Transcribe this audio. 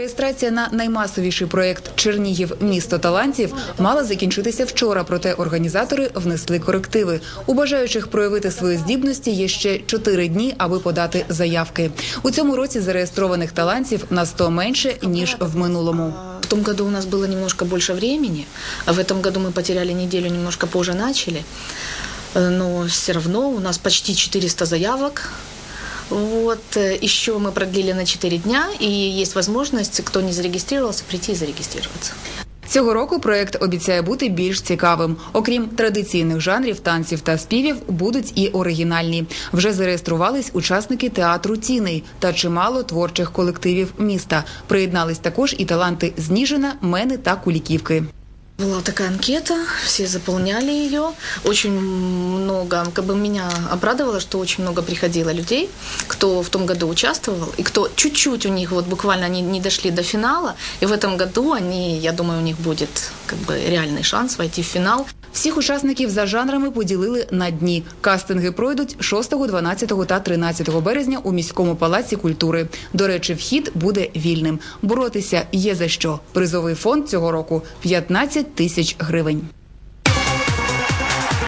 Реєстрація на наймасовіший проєкт Чернігів місто талантів мала закінчитися вчора. Проте організатори внесли корективи. У бажаючих проявити свої здібності є ще чотири дні, аби подати заявки. У цьому році зареєстрованих талантів на 100 менше ніж в минулому. В том году у нас было немножко больше времени, а в этом году мы потеряли неделю, немножко позже начали. Э, Но все равно у нас почти 400 заявок. Вот. э, Еще мы продлили на 4 дня, и есть возможность, кто не зарегистрировался, прийти и зарегистрироваться. Цього року проєкт обіцяє бути більш цікавим. Окрім традиційних жанрів, танців та співів, будуть і оригінальні. Вже зареєструвались учасники театру Тіний та чимало творчих колективів міста. Приєднались також і таланти з Ніжина, Мени та Куліківки. Была такая анкета, все заполняли ее. Очень много, как бы меня обрадовало, что очень много приходило людей, кто в том году участвовал, и кто чуть-чуть у них, вот буквально они не дошли до финала, и в этом году они, я думаю, у них будет как бы реальный шанс войти в финал. Всіх учасників за жанрами поділили на дні. Кастинги пройдуть 6, 12 та 13 березня у міському палаці культури. До речі, вхід буде вільним. Боротися є за що. Призовий фонд цього року 15 тисяч гривень.